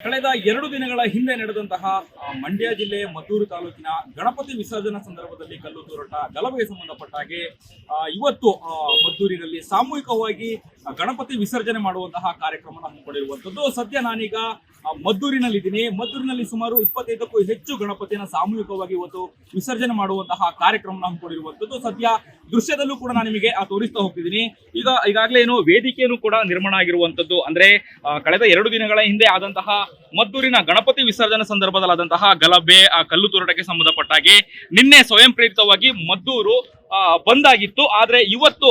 ಕಳೆದ ಎರಡು ದಿನಗಳ ಹಿಂದೆ ನಡೆದಂತಹ ಮಂಡ್ಯ ಜಿಲ್ಲೆ ಮದ್ದೂರು ತಾಲೂಕಿನ ಗಣಪತಿ ವಿಸರ್ಜನಾ ಸಂದರ್ಭದಲ್ಲಿ ಕಲ್ಲು ತೋರಟ, ಗಲಭೆಗೆ ಸಂಬಂಧಪಟ್ಟ ಹಾಗೆ ಇವತ್ತು ಮದ್ದೂರಿನಲ್ಲಿ ಸಾಮೂಹಿಕವಾಗಿ ಗಣಪತಿ ವಿಸರ್ಜನೆ ಮಾಡುವಂತಹ ಕಾರ್ಯಕ್ರಮ ಹಮ್ಮಿಕೊಂಡಿರುವಂತದ್ದು ಸದ್ಯ ನಾನೀಗ ಮದ್ದೂರಿನಲ್ಲಿದ್ದೀನಿ. ಮದ್ದೂರಿನಲ್ಲಿ ಸುಮಾರು ಇಪ್ಪತ್ತೈದಕ್ಕೂ ಹೆಚ್ಚು ಗಣಪತಿಯನ್ನ ಸಾಮೂಹಿಕವಾಗಿ ಇವತ್ತು ವಿಸರ್ಜನೆ ಮಾಡುವಂತಹ ಕಾರ್ಯಕ್ರಮ ಹಮ್ಮಿಕೊಂಡಿರುವಂತದ್ದು ಸದ್ಯ ದೃಶ್ಯದಲ್ಲೂ ಕೂಡ ನಾನು ನಿಮಗೆ ಆ, ತೋರಿಸ್ತಾ ಹೋಗ್ತಿದ್ದೀನಿ. ಈಗ ಈಗಾಗಲೇ ಏನು ವೇದಿಕೆಯನ್ನು ಕೂಡ ನಿರ್ಮಾಣ ಆಗಿರುವಂತದ್ದು ಅಂದ್ರೆ ಕಳೆದ ಎರಡು ದಿನಗಳ ಹಿಂದೆ ಆದಂತಹ ಮದ್ದೂರಿನ ಗಣಪತಿ ವಿಸರ್ಜನೆ ಸಂದರ್ಭದಲ್ಲಾದಂತಹ ಗಲಭೆ ಆ ಕಲ್ಲು ತೂರಾಟಕ್ಕೆ ಸಂಬಂಧಪಟ್ಟಾಗಿ ನಿನ್ನೆ ಸ್ವಯಂ ಪ್ರೇರಿತವಾಗಿ ಮದ್ದೂರು ಬಂದಾಗಿತ್ತು ಆದ್ರೆ ಇವತ್ತು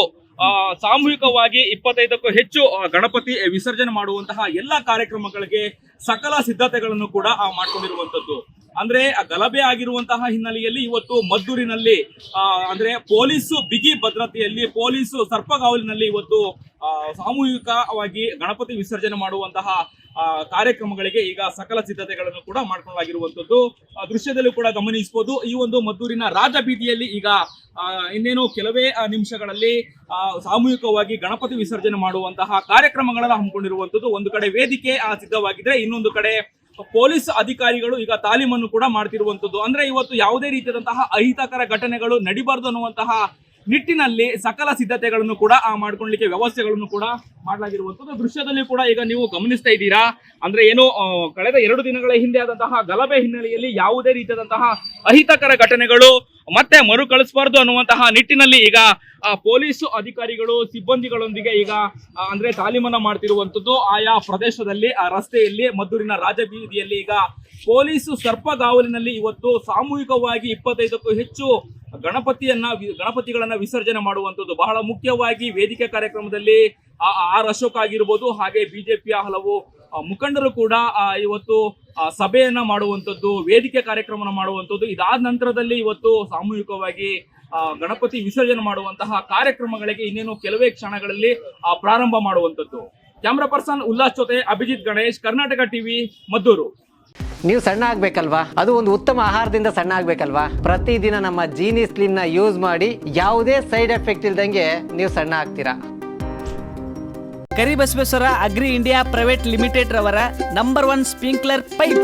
ಸಾಮೂಹಿಕವಾಗಿ ಇಪ್ಪತ್ತೈದಕ್ಕೂ ಹೆಚ್ಚು ಗಣಪತಿ ವಿಸರ್ಜನೆ ಮಾಡುವಂತಹ ಎಲ್ಲಾ ಕಾರ್ಯಕ್ರಮಗಳಿಗೆ ಸಕಲ ಸಿದ್ಧತೆಗಳನ್ನು ಕೂಡ ಮಾಡ್ಕೊಂಡಿರುವಂತದ್ದು ಅಂದ್ರೆ ಗಲಭೆ ಆಗಿರುವಂತಹ ಹಿನ್ನೆಲೆಯಲ್ಲಿ ಇವತ್ತು ಮದ್ದೂರಿನಲ್ಲಿ ಅಂದ್ರೆ, ಪೊಲೀಸು ಬಿಗಿ ಭದ್ರತೆಯಲ್ಲಿ, ಪೊಲೀಸು ಸರ್ಪಗಾವಲಿನಲ್ಲಿ ಇವತ್ತು ಸಾಮೂಹಿಕವಾಗಿ ಗಣಪತಿ ವಿಸರ್ಜನೆ ಮಾಡುವಂತಹ ಕಾರ್ಯಕ್ರಮಗಳಿಗೆ ಈಗ ಸಕಲ ಸಿದ್ಧತೆಗಳನ್ನು ಕೂಡ ಮಾಡ್ಕೊಳ್ಳಲಾಗಿರುವಂತದ್ದು ದೃಶ್ಯದಲ್ಲೂ ಕೂಡ ಗಮನಿಸಬಹುದು. ಈ ಒಂದು ಮದ್ದೂರಿನ ರಾಜಬೀದಿಯಲ್ಲಿ ಈಗ ಇನ್ನೇನು ಕೆಲವೇ ನಿಮಿಷಗಳಲ್ಲಿ ಸಾಮೂಹಿಕವಾಗಿ ಗಣಪತಿ ವಿಸರ್ಜನೆ ಮಾಡುವಂತಹ ಕಾರ್ಯಕ್ರಮಗಳನ್ನು ಹಮ್ಮಿಕೊಂಡಿರುವಂತದ್ದು ಒಂದು ಕಡೆ ವೇದಿಕೆ ಸಿದ್ಧವಾಗಿದ್ರೆ ಸಿದ್ಧವಾಗಿದೆ ಇನ್ನೊಂದು ಕಡೆ ಪೊಲೀಸ್ ಅಧಿಕಾರಿಗಳು ಈಗ ತಾಲೀಮನ್ನು ಕೂಡ ಮಾಡ್ತಿರುವಂತದ್ದು ಅಂದ್ರೆ ಇವತ್ತು ಯಾವುದೇ ರೀತಿಯಾದಂತಹ ಅಹಿತಕರ ಘಟನೆಗಳು ನಡಿಬಾರ್ದು ಅನ್ನುವಂತಹ ನಿಟ್ಟಿನಲ್ಲಿ ಸಕಲ ಸಿದ್ಧತೆಗಳನ್ನು ಕೂಡ ಆ, ಮಾಡ್ಕೊಳ್ಳಿಕ್ಕೆ ವ್ಯವಸ್ಥೆಗಳನ್ನು ಕೂಡ ಮಾಡಲಾಗಿರುವಂತದ್ದು ದೃಶ್ಯದಲ್ಲಿ ಕೂಡ ಈಗ ನೀವು ಗಮನಿಸ್ತಾ ಇದ್ದೀರಾ? ಅಂದ್ರೆ ಏನು ಕಳೆದ ಎರಡು ದಿನಗಳ ಹಿಂದೆ ಆದಂತಹ ಗಲಭೆ ಹಿನ್ನೆಲೆಯಲ್ಲಿ ಯಾವುದೇ ರೀತಿಯಾದಂತಹ ಅಹಿತಕರ ಘಟನೆಗಳು ಮತ್ತೆ ಮರುಕಳಿಸಬಾರ್ದು ಅನ್ನುವಂತಹ ನಿಟ್ಟಿನಲ್ಲಿ ಈಗ ಪೊಲೀಸ್ ಅಧಿಕಾರಿಗಳು ಸಿಬ್ಬಂದಿಗಳೊಂದಿಗೆ ಈಗ ಅಂದ್ರೆ ತಾಲೀಮನ್ನ ಮಾಡ್ತಿರುವಂತದ್ದು ಆಯಾ ಪ್ರದೇಶದಲ್ಲಿ ಆ ರಸ್ತೆಯಲ್ಲಿ ಮದ್ದೂರಿನ ರಾಜಬೀದಿಯಲ್ಲಿ ಈಗ ಪೊಲೀಸ್ ಸರ್ಪಗಾವಲಿನಲ್ಲಿ ಇವತ್ತು ಸಾಮೂಹಿಕವಾಗಿ ಇಪ್ಪತ್ತೈದಕ್ಕೂ ಹೆಚ್ಚು ಗಣಪತಿಯನ್ನ ಗಣಪತಿಗಳನ್ನ ವಿಸರ್ಜನೆ ಮಾಡುವಂಥದ್ದು ಬಹಳ ಮುಖ್ಯವಾಗಿ ವೇದಿಕೆ ಕಾರ್ಯಕ್ರಮದಲ್ಲಿ ಆರ್ ಅಶೋಕ್ ಆಗಿರ್ಬೋದು, ಹಾಗೆ ಬಿಜೆಪಿಯ ಹಲವು ಮುಖಂಡರು ಕೂಡ ಇವತ್ತು ಸಭೆಯನ್ನ ಮಾಡುವಂತದ್ದು ವೇದಿಕೆ ಕಾರ್ಯಕ್ರಮನ ಮಾಡುವಂತದ್ದು ಇದಾದ ನಂತರದಲ್ಲಿ ಇವತ್ತು ಸಾಮೂಹಿಕವಾಗಿ ಗಣಪತಿ ವಿಸರ್ಜನೆ ಮಾಡುವಂತಹ ಕಾರ್ಯಕ್ರಮಗಳಿಗೆ ಇನ್ನೇನು ಕೆಲವೇ ಕ್ಷಣಗಳಲ್ಲಿ ಪ್ರಾರಂಭ ಮಾಡುವಂತದ್ದು ಕ್ಯಾಮ್ರಾ ಪರ್ಸನ್ ಉಲ್ಲಾಸ್ ಜೊತೆ ಅಭಿಜಿತ್ ಗಣೇಶ್, ಕರ್ನಾಟಕ ಟಿವಿ, ಮದ್ದೂರು. ನೀವು ಸಣ್ಣ ಆಗ್ಬೇಕಲ್ವಾ? ಅದು ಒಂದು ಉತ್ತಮ ಆಹಾರದಿಂದ ಸಣ್ಣ ಆಗ್ಬೇಕಲ್ವಾ? ಪ್ರತಿದಿನ ನಮ್ಮ ಜೀನಿ ಸ್ಲಿಮ್ನ ಯೂಸ್ ಮಾಡಿ ಯಾವುದೇ ಸೈಡ್ ಎಫೆಕ್ಟ್ ಇಲ್ದಂಗೆ ನೀವು ಸಣ್ಣ ಆಗ್ತೀರಾ. Karibasaveshwara agri India private limited ರವರ ನಂಬರ್ ಒನ್ ಸ್ಪ್ರಿಂಕ್ಲರ್ ಪೈಪ್